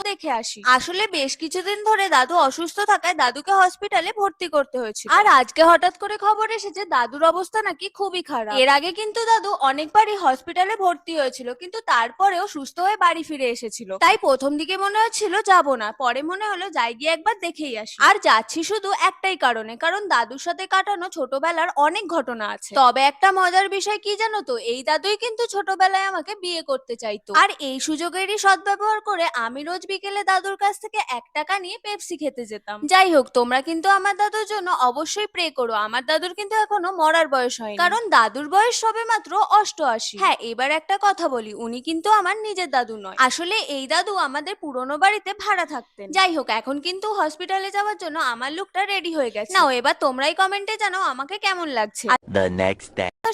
দেখে আসি। আসলে বেশ কিছুদিন ধরে দাদু অসুস্থ থাকায় দাদুকে হসপিটালে ভর্তি করতে হয়েছিল। আর আজকে হঠাৎ করে খবর এসেছে দাদুর অবস্থা নাকি খুবই খারাপ। এর আগে কিন্তু দাদু অনেকবারই হসপিটালে ভর্তি হয়েছিল কিন্তু তারপরেও সুস্থ হয়ে বাড়ি ফিরে এসেছিল। তাই প্রথম দিকে মনে হচ্ছিল যাব না। পরে মনে হলো যাই গিয়ে একবার দেখেই আসি। আর যাচ্ছি শুধু একটাই কারণে কারণ দাদুর সাথে কাটানো ছোটবেলার অনেক ঘটনা আছে। তবে একটা মজার বিষয় কি জানো তো এই দাদুই কিন্তু ছোটবেলায় আমাকে বিয়ে করতে চাইতো। আর এই সুযোগেরই সদ্ব্যবহার করে আমি রোজ বিকেলে দাদুর কাছ থেকে এক টাকা নিয়ে পেপসি খেতে যেতাম। যাই হোক তোমরা কিন্তু আমার দাদুর জন্য অবশ্যই প্রে করো। আমার দাদুর কিন্তু এখনও মরার বয়স হয়নি। কারণ দাদুর বয়স সবে মাত্র অষ্টআশি। হ্যাঁ এবার একটা কথা বলি উনি কিন্তু আমার নিজের দাদু নয়। আসলে এই দাদু আমাদের পুরনো বাড়িতে ভাড়া থাকতেন। যাই হোক এখন কিন্তু হসপিটালে যাওয়ার জন্য আমার লুকটা রেডি হয়ে গেছে। নাও এবার তোমরাই কমেন্টে জানাও আমাকে কেমন লাগছে।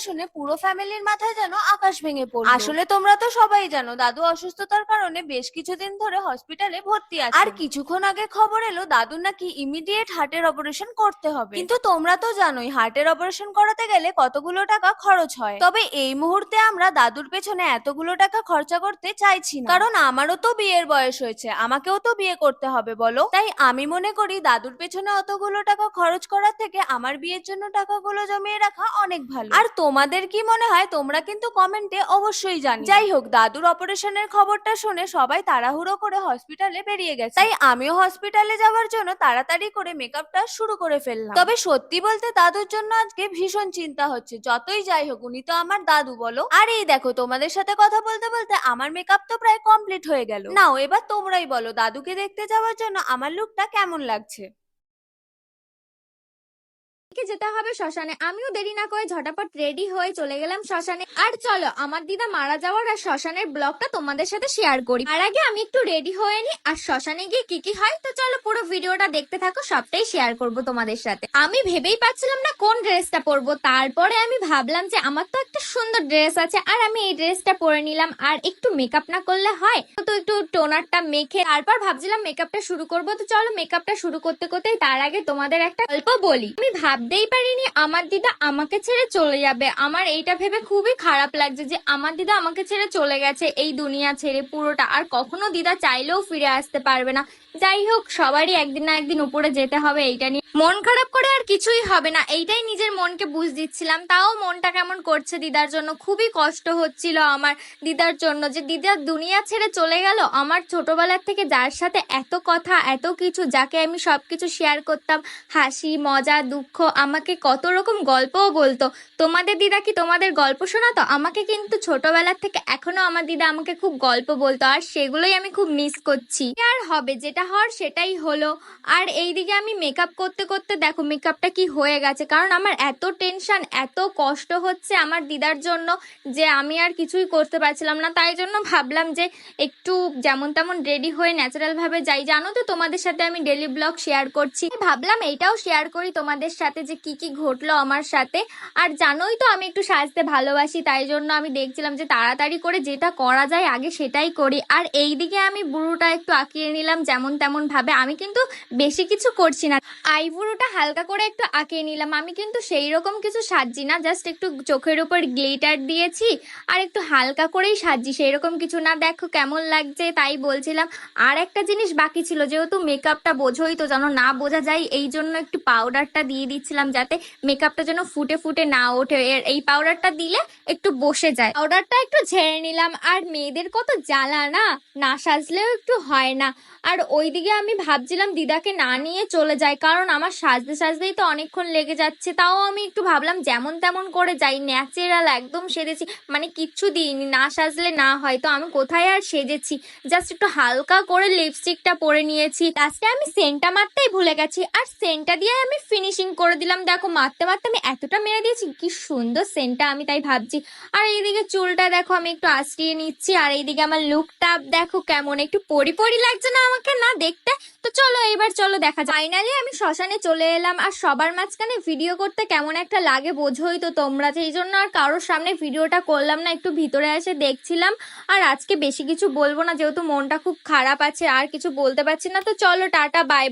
শুনে পুরো ফ্যামিলির মাথায় যেন আকাশ ভেঙে পড়ল। আসলে তোমরা তো সবাই জানো দাদু অসুস্থতার কারণে বেশ কিছুদিন ধরে হসপিটালে ভর্তি আছে। আর কিছুক্ষণ আগে খবর এলো দাদুর নাকি ইমিডিয়েট হার্টের অপারেশন করতে হবে। কিন্তু তোমরা তো জানোই হার্টের অপারেশন করাতে গেলে কতগুলো টাকা খরচ হয়। তবে এই মুহূর্তে আমরা দাদুর পেছনে এতগুলো টাকা খরচা করতে চাইছি না। কারণ আমারও তো বিয়ের বয়স হয়েছে আমাকেও তো বিয়ে করতে হবে বলো। তাই আমি মনে করি দাদুর পেছনে অতগুলো টাকা খরচ করার থেকে আমার বিয়ের জন্য টাকাগুলো জমিয়ে রাখা অনেক ভালো। আর তোমাদের কি মনে হয় তোমরা কিন্তু কমেন্টে অবশ্যই জানি যাই হোক দাদুর অপারেশনের খবরটা শুনে সবাই তাড়াহুড়ো করে হসপিটালে বেরিয়ে গেছে। তাই আমিও হসপিটালে যাওয়ার জন্য তাড়াতাড়ি করে মেকআপটা শুরু করে ফেললাম। তবে সত্যি বলতে দাদুর জন্য আজকে ভীষণ চিন্তা হচ্ছে যতই যাই হোক উনি তো আমার দাদু বলো। আর এই দেখো তোমাদের সাথে কথা বলতে বলতে আমার মেকআপ তো প্রায় কমপ্লিট হয়ে গেল। নাও এবার তোমরাই বলো দাদুকে দেখতে যাওয়ার জন্য আমার লুকটা কেমন লাগছে? যেতে হবে শ্মশানে। আমিও দেরি না করে ঝটাপট রেডি হয়ে চলে গেলাম শ্মশানে। আর চলো, আমার দিদা মারা যাওয়ার আর শ্মশানের ব্লগটা তোমাদের সাথে শেয়ার করি। আর আগে আমি একটু রেডি হয়ে নি, আর শ্মশানে গিয়ে কি কি হয়, তো চলো পুরো ভিডিওটা দেখতে থাকো, সবটাই শেয়ার করব তোমাদের সাথে। আমি ভেবেই পাচ্ছিলাম না কোন ড্রেসটা পরবো, তারপরে আমি ভাবলাম যে আমার তো একটা সুন্দর ড্রেস আছে, আর আমি এই ড্রেসটা পরে নিলাম, আর একটু মেকআপ না করলে হয়, তো একটু টোনারটা মেখে, তারপর ভাবছিলাম মেকআপটা শুরু করব, তো চলো মেকআপটা শুরু করতে করতে তার আগে তোমাদের একটা গল্প বলি। আমি ভাবতেই পারিনি আমার দিদা আমাকে ছেড়ে চলে যাবে। আমার এইটা ভেবে খুবই খারাপ লাগছে যে আমার দিদা আমাকে ছেড়ে চলে গেছে এই দুনিয়া ছেড়ে পুরোটা। আর কখনো দিদা চাইলেও ফিরে আসতে পারবে না। যাই হোক, সবারই একদিন না একদিন উপরে যেতে হবে এইটা নিয়ে। মন খারাপ করে আর কিছুই হবে না, এইটাই নিজের মনকে বুঝ দিচ্ছিলাম। তাও মনটা কেমন করছে দিদার জন্য? খুবই কষ্ট হচ্ছিল আমার দিদার জন্য যে দিদার দুনিয়া ছেড়ে চলে গেল। আমার ছোটবেলার থেকে যার সাথে এত কথা, এত কিছু, যাকে আমি সবকিছু শেয়ার করতাম, হাসি, মজা, দুঃখ আমাকে কত রকম গল্পও বলতো। তোমাদের দিদা কি তোমাদের গল্প শোনাতো? আমাকে কিন্তু ছোটবেলার থেকে এখনও আমার দিদা আমাকে খুব গল্প বলতো, আর সেগুলোই আমি খুব মিস করছি। আর হবে, যেটা হওয়ার সেটাই হলো। আর এইদিকে আমি মেকআপ করতে করতে দেখো মেকআপটা কি হয়ে গেছে। কারণ আমার এত টেনশন এত কষ্ট হচ্ছে আমার দিদার জন্য যে আমি আর কিছুই করতে পারছিলাম না। তাই জন্য ভাবলাম যে একটু যেমন তেমন রেডি হয়ে ন্যাচারাল ভাবে যাই। জানো তো তোমাদের সাথে আমি ডেলি ব্লগ শেয়ার করছি। ভাবলাম এইটাও শেয়ার করি তোমাদের সাথে যে কি কি ঘটলো আমার সাথে। আর জানোই তো আমি একটু সাজতে ভালোবাসি, তাই জন্য আমি দেখছিলাম যে তাড়াতাড়ি করে যেটা করা যায় আগে সেটাই করি। আর এইদিকে আমি বুড়োটা একটু আঁকিয়ে নিলাম যেমন তেমন ভাবে। আমি কিন্তু বেশি কিছু করছি না। আইবুড়োটা হালকা করে একটু আঁকিয়ে নিলাম। আমি কিন্তু সেই রকম কিছু সাজছি না জাস্ট একটু চোখের উপর গ্লিটার দিয়েছি আর একটু হালকা করেই সাজছি। সেই রকম কিছু না, দেখো কেমন লাগছে তাই বলছিলাম। আর একটা জিনিস বাকি ছিল, যেহেতু মেকআপটা বোঝোই তো, যেন না বোঝা যায়, এই জন্য একটু পাউডারটা দিয়ে দিচ্ছিলাম যাতে মেকআপটা যেন ফুটে ফুটে না ওঠে। এই পাউডারটা দিলে একটু বসে যায়। পাউডারটা একটু ঝেড়ে নিলাম। আর মেয়েদের কত জ্বালা না? না সাজলেও একটু হয় না। আর ওইদিকে আমি ভাবছিলাম দিদাকে না নিয়ে চলে যায় কারণ আমার সাজতে সাজতেই তো অনেকক্ষণ লেগে যাচ্ছে। তাও আমি একটু ভাবলাম যেমন তেমন করে যাই ন্যাচারাল একদম সেজেছি। মানে কিচ্ছু দিইনি, না সাজলে না হয়। তো আমি কোথায় আর সেজেছি? জাস্ট একটু হালকা করে লিপস্টিকটা পরে নিয়েছি। লাস্টে আমি সেন্টটা মারতেই ভুলে গেছি। আর সেন্টটা দিয়ে আমি ফিনিশিং করে দিলাম, দেখো মারতে মারতে আমি এতটা মেরে দিয়েছি, কি সুন্দর সেন্টটা আমি তাই ভাবছি। আর এইদিকে চুলটা দেখো, আমি একটু আশ্রিয়ে নিচ্ছি, আর এইদিকে আমার লুকটা দেখো কেমন, একটু পরি পরি লাগছে না আমাকে, না দেখতে? তো চলো এবার চলো দেখা যায় ফাইনালি আমি শ্মশানে চলে এলাম, আর সবার মাঝখানে ভিডিও করতে কেমন একটা লাগে বোঝোই তো তোমরা, সেই জন্য আর কারোর সামনে ভিডিওটা করলাম না, একটু ভিতরে এসে দেখছিলাম। আর আজকে বেশি কিছু বলব না, যেহেতু মনটা খুব খারাপ আছে, আর কিছু বলতে পারছি না, তো চলো টাটা বাই